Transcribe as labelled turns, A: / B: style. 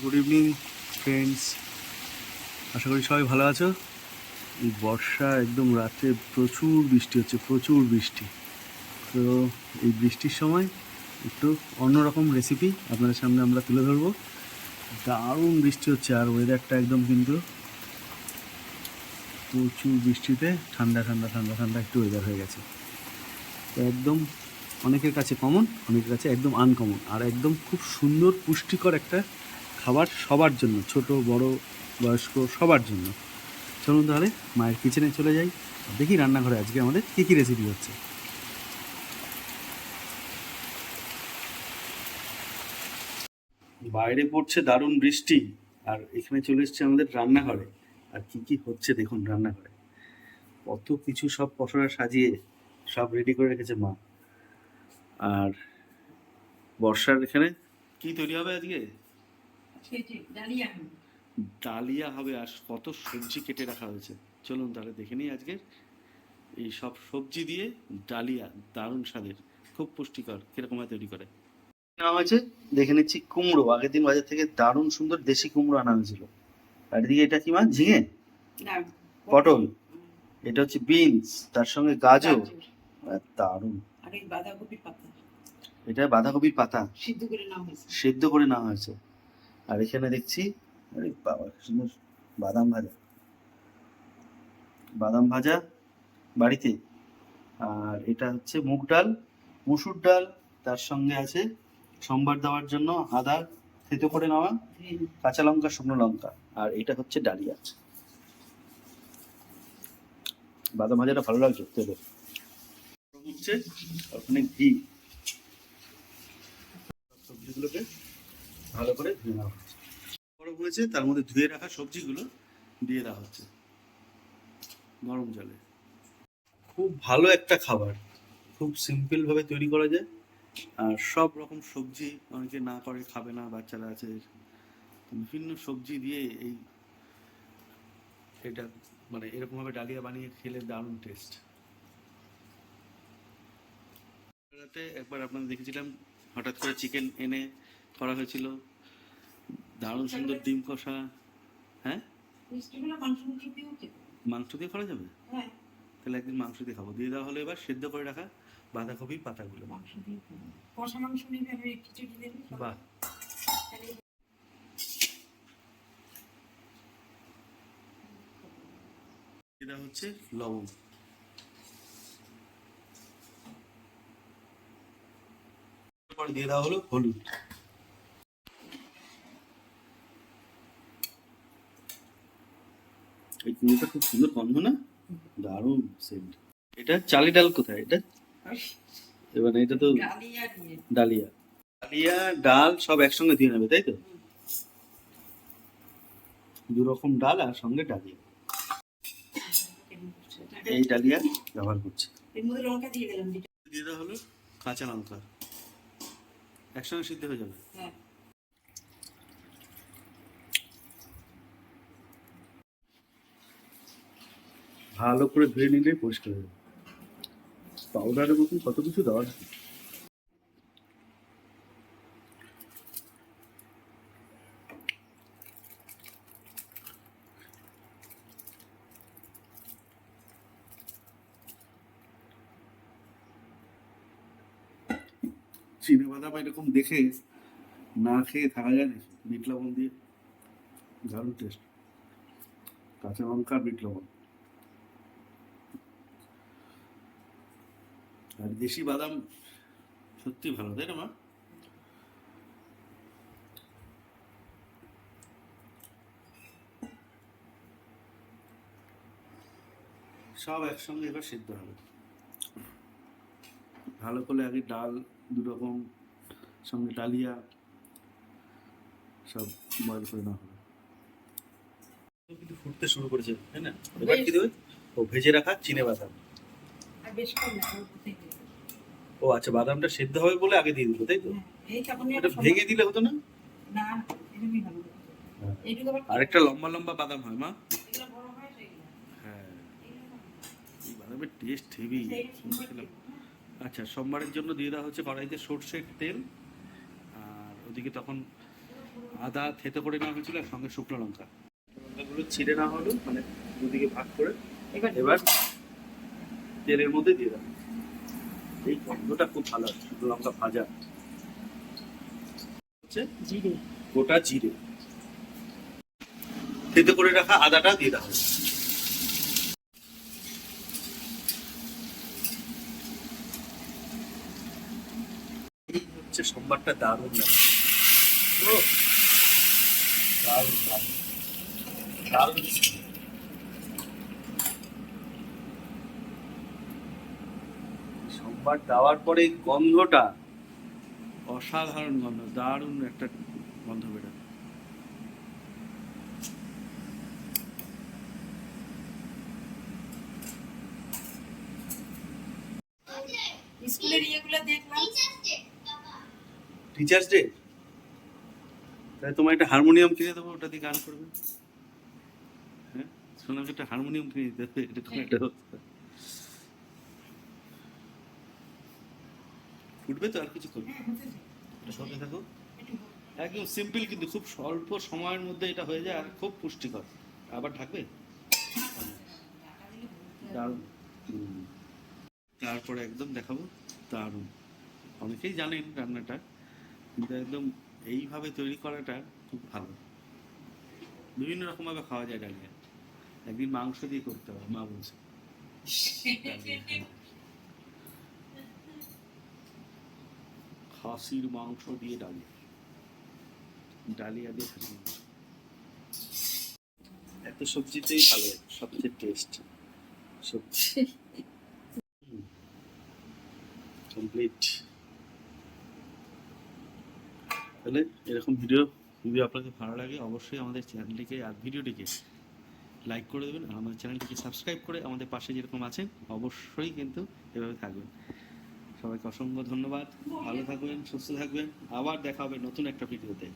A: Good evening friends আশা করি সবাই ভালো আছো। এই বর্ষা একদম রাত্রে প্রচুর বৃষ্টি হচ্ছে, প্রচুর বৃষ্টি। তো এই বৃষ্টির সময় একটু অন্যরকম রেসিপি আপনাদের সামনে আমরা তুলে ধরবো। দারুণ বৃষ্টি হচ্ছে আর ওয়েদারটা একদম কিন্তু প্রচুর বৃষ্টিতে ঠান্ডা ঠান্ডা ঠান্ডা ঠান্ডা একটু ওয়েদার হয়ে গেছে। তো একদম অনেকের কাছে কমন অনেকের কাছে একদম আনকমন আর একদম খুব সুন্দর পুষ্টিকর একটা খাবার সবার জন্য, ছোট, বড়, বয়স্ক, সবার জন্য। চলুন তাহলে মায়ের কিচেনে চলে যাই। দেখি রান্নাঘরে আজকে আমাদের কী কী রেসিপি হচ্ছে। বাইরে পড়ছে দারুণ বৃষ্টি, আর এখানে চলে এসছে আমাদের রান্নাঘরে। আর কি কি হচ্ছে দেখুন রান্নাঘরে। কত কিছু সব পসরা সাজিয়ে সব রেডি করে রেখেছে মা। আর বর্ষার এখানে কি তৈরি হবে আজকে? ডালিয়া হবে। আর কত সবজি কেটে রাখা হয়েছে। চলুন তাহলে দেখে নিই আজকে এই সব সবজি দিয়ে ডালিয়া দারুণ স্বাদের খুব পুষ্টিকর কীরকম হয় তৈরি করে। নাম আছে দেখে নিচ্ছি কুমড়ো। আগের দিন বাজার থেকে দারুণ সুন্দর দেশি কুমড়ো আনা হয়েছিল। আর এদিকে এটা কি মাছ ঝিঙে? পটল। এটা হচ্ছে বিনস তার সঙ্গে গাজর। দারুণ।
B: আর এই বাঁধাকপির পাতা।
A: এটা বাঁধাকপির পাতা।
B: সিদ্ধ করে নেওয়া হয়েছে।
A: সেদ্ধ করে নেওয়া হয়েছে। আর এখানে দেখছি। আরে বাবা সুন্দর বাদাম ভাজা। বাদাম ভাজা বাড়িতে। আর এটা হচ্ছে মুগ ডাল মুসুর ডাল তার সঙ্গে আছে সোমবার দেওয়ার জন্য আদা থেতো করে নেওয়া কাঁচা লঙ্কা শুকনো লঙ্কা আর এটা হচ্ছে ডালিয়া। বাদাম ভাজাটা ভালো লাগছে তেলে হচ্ছে ওখানে ঘি। সবজিগুলোকে ভালো করে ধুয়ে নেওয়া হচ্ছে। গরম হয়েছে, তার মধ্যে ধুয়ে রাখা সবজিগুলো দিয়ে দেওয়া হচ্ছে গরম জলে। খুব ভালো একটা খাবার। খুব সিম্পল ভাবে তৈরি করা যায়। আর সব রকম সবজি অনেকে না করে, খাবে না, বাচ্চারা আছে। বিভিন্ন সবজি দিয়ে এই এটা মানে এরকম ভাবে ডালিয়া বানিয়ে খেলে দারুণ টেস্ট একবার আপনাদের দেখেছিলাম, হঠাৎ করে চিকেন এনে করা হয়েছিল। দারুণ সুন্দর ডিম কষা। হ্যাঁ?
B: মাংস
A: দিয়ে করা যাবে?
B: হ্যাঁ।
A: তাহলে একদিন মাংস দিয়ে খাব। দিয়ে দেওয়া হলো এবার সেদ্ধ করে রাখা বাঁধাকপির পাতাগুলো।
B: কষা মাংস
A: বাহ। এটা হচ্ছে লবণ। দিয়ে দেওয়া হলো হলুদ। এই কুমড়োটা খুব সুন্দর গন্ধ না? দারুণ সেন্ট এটা চালি ডাল কোথায়? এটা? এবার এটা তো
B: ডালিয়া
A: ডালিয়া। ডাল সব একসঙ্গে দিয়ে নেবে তাই তো? দু রকম ডাল আর সঙ্গে ডালিয়া। এই ডালিয়া ব্যবহার করছে।
B: দিয়ে
A: দেওয়া হলো কাঁচা লঙ্কা। একসঙ্গে সিদ্ধ হয়ে যাবে?
B: হ্যাঁ।
A: ভালো করে ধুয়ে নিলে পরিষ্কার হয়ে যাবে। পাউডারের মতন কত কিছু দেওয়া থাকে চিনে বাদাম এরকম দেখে না খেয়ে থাকা যায় না বিট লবণ দিয়ে? দারুণ টেস্ট কাঁচা লঙ্কা বিট লবণ। আর দেশি বাদাম সত্যি ভালো তাই না মা? সব একসঙ্গে এবার সিদ্ধ হবে। ভালো করে আগে ডাল দু রকম সঙ্গে ডালিয়া সব বয়ল করে নেওয়া হবে। কিন্তু ফুটতে শুরু করেছে তাই না? এবার কি দেবে? ও ভেজে রাখা চিনে বাদাম।
B: আর বেশ কম না অল্প দিয়ে দিলাম।
A: ও আচ্ছা বাদামটা সেদ্ধ হবে বলে আগে দিয়ে দিল তাই তো?
B: হ্যাঁ,
A: এটা ভেঙে দিলে হতো না?
B: না এরকমই ভালো
A: হ্যাঁ। আরেকটা লম্বা লম্বা বাদাম হয় মা।
B: এগুলো বড় হয়
A: হ্যাঁ। এই বাদামের টেস্ট হেভি আচ্ছা সোমবারের জন্য দিয়ে দেওয়া হচ্ছে কড়াইতে সর্ষের তেল। আর ওদিকে তখন আদা থেতে করে নেওয়া হয়েছিল আর সঙ্গে শুকনো লঙ্কা। লঙ্কাগুলো ছিঁড়ে নেওয়া হলো মানে দুদিকে ভাগ করে।
B: এবার
A: এবার তেলের মধ্যে দিয়ে দেবো এই গন্ধটা খুব ভালো আছে লঙ্কা ভাজা। হচ্ছে
B: জিরে।
A: গোটা জিরে। থেতে করে রাখা আদাটা দিয়ে দেওয়া হবে। হচ্ছে সোমবারটা দারুণ লাগে। দারুণ দারুণ। দারুণ সোমবার দেওয়ার পরে গন্ধটা অসাধারণ গন্ধ দারুণ একটা গন্ধ বেরোয়।
B: স্কুলের ইয়েগুলো দেখলাম।
A: টিচার্স ডে তাহলে তোমার একটা হারমোনিয়াম কিনে দেবো ওটা দিয়ে গান করবে। হ্যাঁ? শোনাম একটা হারমোনিয়াম কিনে দিতে হবে এরকম একটা ফুটবে তো আর কিছু করবে
B: হ্যাঁ
A: সঙ্গে একদম সিম্পল কিন্তু খুব স্বল্প সময়ের মধ্যে এটা হয়ে যায় আর খুব পুষ্টিকর। আবার
B: হবে।
A: দারুণ। তারপরে একদম দেখাবো। দারুণ। অনেকেই জানেন রান্নাটা, কিন্তু একদম এইভাবে তৈরি করাটা খুব ভালো। বিভিন্ন রকমভাবে খাওয়া যায় ডালিয়া। একদিন মাংস দিয়ে করতে হবে, মা বলছে ডালিয়া, হ্যাঁ। খাসির মাংস দিয়ে ডালিয়া। ডালিয়া দিয়ে খাসির মাংস। এত সবজিতেই ভালো, সবচেয়ে টেস্ট সবজি। কমপ্লিট তাহলে এরকম ভিডিও যদি আপনাদের ভালো লাগে, অবশ্যই আমাদের চ্যানেলটিকে আর ভিডিওটিকে লাইক করে দেবেন। আর আমাদের চ্যানেলটিকে সাবস্ক্রাইব করে আমাদের পাশে যেরকম আছেন, অবশ্যই কিন্তু এভাবে থাকবেন। সবাইকে অসংখ্য ধন্যবাদ। ভালো থাকবেন সুস্থ থাকবেন। আবার দেখা হবে নতুন একটা ভিডিওতে।